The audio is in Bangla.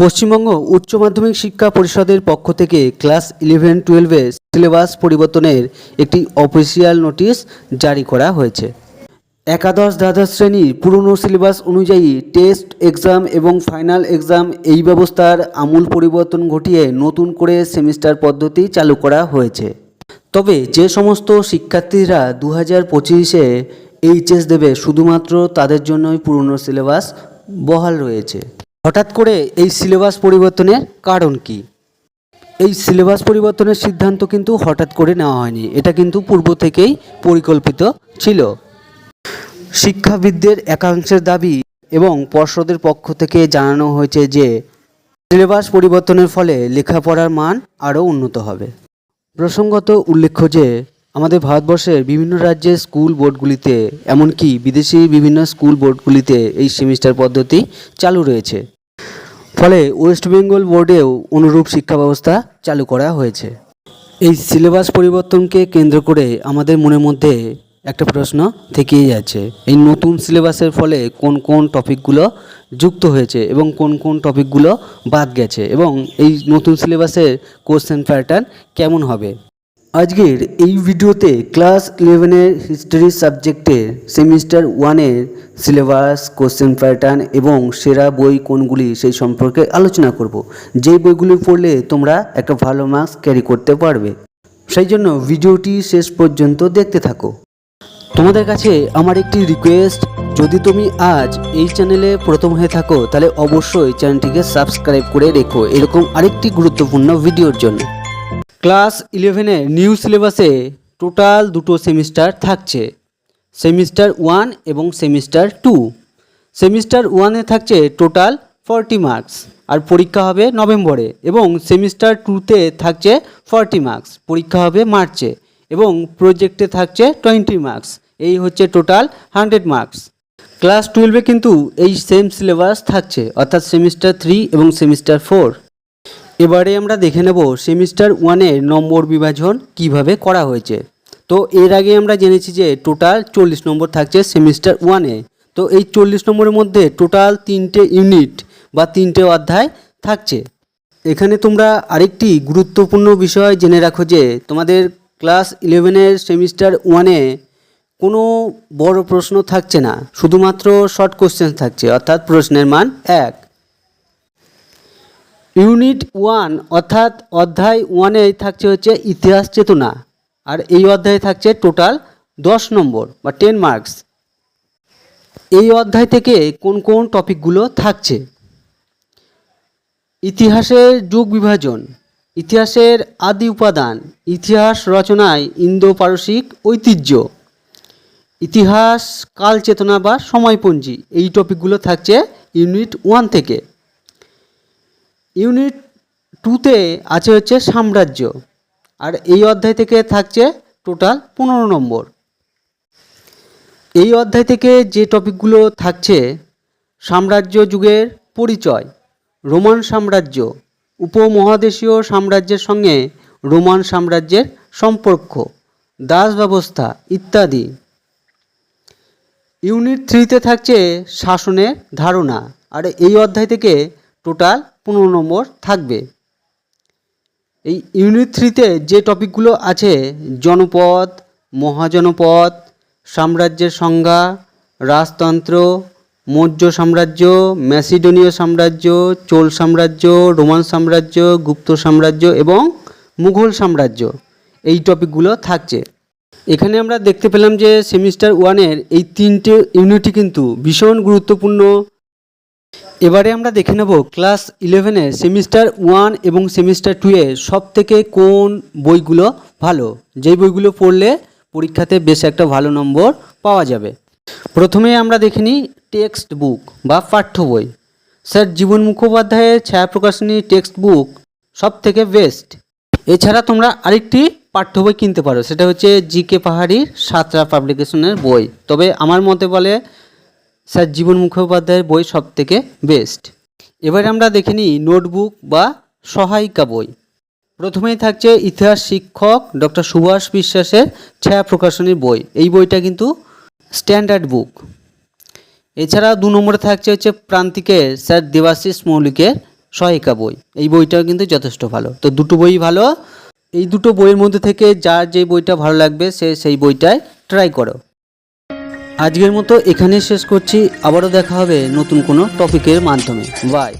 পশ্চিমবঙ্গ উচ্চ মাধ্যমিক শিক্ষা পরিষদের পক্ষ থেকে ক্লাস ইলেভেন টুয়েলভে সিলেবাস পরিবর্তনের একটি অফিসিয়াল নোটিশ জারি করা হয়েছে। একাদশ দ্বাদশ শ্রেণির পুরনো সিলেবাস অনুযায়ী টেস্ট এক্সাম এবং ফাইনাল এক্সাম এই ব্যবস্থার আমূল পরিবর্তন ঘটিয়ে নতুন করে সেমিস্টার পদ্ধতি চালু করা হয়েছে। তবে যে সমস্ত শিক্ষার্থীরা দু হাজার পঁচিশে এইচএস দেবে, শুধুমাত্র তাদের জন্যই পুরনো সিলেবাস বহাল রয়েছে। হঠাৎ করে এই সিলেবাস পরিবর্তনের কারণ কি? এই সিলেবাস পরিবর্তনের সিদ্ধান্ত কিন্তু হঠাৎ করে নেওয়া হয়নি। এটা কিন্তু পূর্ব থেকেই পরিকল্পিত ছিল। শিক্ষাবিদদের একাংশের দাবি এবং পর্ষদের পক্ষ থেকে জানানো হয়েছে যে, সিলেবাস পরিবর্তনের ফলে লেখাপড়ার মান আরও উন্নত হবে। প্রসঙ্গত উল্লেখ্য যে, আমাদের ভারতবর্ষের বিভিন্ন রাজ্যের স্কুল বোর্ডগুলিতে, এমনকি বিদেশি বিভিন্ন স্কুল বোর্ডগুলিতে এই সেমিস্টার পদ্ধতি চালু রয়েছে। ফলে ওয়েস্ট বেঙ্গল বোর্ডেও অনুরূপ শিক্ষা ব্যবস্থা চালু করা হয়েছে। এই সিলেবাস পরিবর্তনকে কেন্দ্র করে আমাদের মনের মধ্যে একটা প্রশ্ন থেকেই যাচ্ছে। এই নতুন সিলেবাসের ফলে কোন কোন টপিকগুলো যুক্ত হয়েছে এবং কোন কোন টপিকগুলো বাদ গেছে এবং এই নতুন সিলেবাসের কোশ্চেন প্যাটার্ন কেমন হবে? আজকের এই ভিডিওতে ক্লাস ইলেভেনের হিস্ট্রি সাবজেক্টের সেমিস্টার ওয়ানের সিলেবাস কোশ্চেন প্যাটার্ন এবং সেরা বই কোনগুলি সেই সম্পর্কে আলোচনা করব। যেই বইগুলি পড়লে তোমরা একটা ভালো মার্কস ক্যারি করতে পারবে। সেই জন্য ভিডিওটি শেষ পর্যন্ত দেখতে থাকো। তোমাদের কাছে আমার একটি রিকোয়েস্ট যদি তুমি আজ এই চ্যানেলে প্রথম হয়ে থাকো, তাহলে অবশ্যই চ্যানেলটিকে সাবস্ক্রাইব করে রেখো। এরকম আরেকটি গুরুত্বপূর্ণ ভিডিওর জন্য। ক্লাস ইলেভেনের নিউ সিলেবাসে টোটাল দুটো সেমিস্টার থাকছে। সেমিস্টার ওয়ান এবং সেমিস্টার টু সেমিস্টার ওয়ানে থাকছে টোটাল ফর্টি মার্কস আর পরীক্ষা হবে নভেম্বরে। এবং সেমিস্টার টুতে থাকছে ফর্টি মার্কস পরীক্ষা হবে মার্চে। এবং প্রজেক্টে থাকছে টোয়েন্টি মার্কস এই হচ্ছে টোটাল হান্ড্রেড মার্কস ক্লাস টুয়েলভে কিন্তু এই সেম সিলেবাস থাকছে, অর্থাৎ সেমিস্টার থ্রি এবং সেমিস্টার ফোর এবারে আমরা দেখে নেব সেমিস্টার ওয়ানের নম্বর বিভাজন কীভাবে করা হয়েছে। তো এর আগে আমরা জেনেছি যে টোটাল চল্লিশ নম্বর থাকছে সেমিস্টার ওয়ানে তো এই চল্লিশ নম্বরের মধ্যে টোটাল তিনটে ইউনিট বা তিনটে অধ্যায় থাকছে। এখানে তোমরা আরেকটি গুরুত্বপূর্ণ বিষয় জেনে রাখো যে তোমাদের ক্লাস ইলেভেনের সেমিস্টার ওয়ানে কোনো বড় প্রশ্ন থাকছে না, শুধুমাত্র শর্ট কোশ্চেন থাকছে, অর্থাৎ প্রশ্নের মান এক। ইউনিট ওয়ান অর্থাৎ অধ্যায় ওয়ানে থাকছে হচ্ছে ইতিহাস চেতনা, আর এই অধ্যায়ে থাকছে টোটাল দশ নম্বর, বা টেন মার্কস এই অধ্যায় থেকে কোন কোন টপিকগুলো থাকছে? ইতিহাসের যুগ বিভাজন, ইতিহাসের আদি উপাদান, ইতিহাস রচনায় ইন্দো পারসিক ঐতিহ্য ইতিহাস কাল চেতনা বা সময়পঞ্জি এই টপিকগুলো থাকছে ইউনিট ওয়ান থেকে। ইউনিট টুতে আছে হচ্ছে সাম্রাজ্য আর এই অধ্যায় থেকে থাকছে টোটাল পনেরো নম্বর। এই অধ্যায় থেকে যে টপিকগুলো থাকছে, সাম্রাজ্য যুগের পরিচয়, রোমান সাম্রাজ্য, উপমহাদেশীয় সাম্রাজ্যের সঙ্গে রোমান সাম্রাজ্যের সম্পর্ক, দাস ব্যবস্থা ইত্যাদি। ইউনিট থ্রিতে থাকছে শাসনের ধারণা, আর এই অধ্যায় থেকে টোটাল পনেরো নম্বর থাকবে। এই ইউনিট থ্রিতে যে টপিকগুলো আছে, জনপদ, মহাজনপদ, সাম্রাজ্যের সংজ্ঞা, রাজতন্ত্র, মৌর্য সাম্রাজ্য, ম্যাসিডোনীয় সাম্রাজ্য, চোল সাম্রাজ্য, রোমান সাম্রাজ্য, গুপ্ত সাম্রাজ্য এবং মুঘল সাম্রাজ্য, এই টপিকগুলো থাকছে। এখানে আমরা দেখতে পেলাম যে সেমিস্টার ওয়ানের এই তিনটে ইউনিটই কিন্তু ভীষণ গুরুত্বপূর্ণ। এবারে আমরা দেখে নেব ক্লাস ইলেভেনের সেমিস্টার ওয়ান এবং সেমিস্টার টু এর সব থেকে কোন বইগুলো ভালো। যেই বইগুলো পড়লে পরীক্ষাতে বেশ একটা ভালো নম্বর পাওয়া যাবে। প্রথমে আমরা দেখে নিই টেক্সট বুক বা পাঠ্য বই। স্যার জীবন মুখোপাধ্যায়ের ছায়া প্রকাশনী টেক্সট বুক সব থেকে বেস্ট। এছাড়া তোমরা আরেকটি পাঠ্য বই কিনতে পারো। সেটা হচ্ছে জি কে পাহাড়ির সাতরা পাবলিকেশনের বই। তবে আমার মতে বলে, স্যার জীবন মুখোপাধ্যায়ের বই সব থেকে বেস্ট এবার আমরা দেখে নিই নোটবুক বা সহায়িকা বই। প্রথমেই থাকছে ইতিহাস শিক্ষক ডক্টর সুভাষ বিশ্বাসের ছায়া প্রকাশনীর বই। এই বইটা কিন্তু স্ট্যান্ডার্ড বুক। এছাড়া দু নম্বরে থাকছে হচ্ছে প্রান্তিকের স্যার দেবাশিস মৌলিকের সহায়িকা বই। এই বইটাও কিন্তু যথেষ্ট ভালো। তো দুটো বই ভালো এই দুটো বইয়ের মধ্যে থেকে যার যে বইটা ভালো লাগবে সে সেই বইটায় ট্রাই করো। আজকের মতো এখানেই শেষ করছি। আবারও দেখা হবে নতুন কোনো টপিকের মাধ্যমে। বাই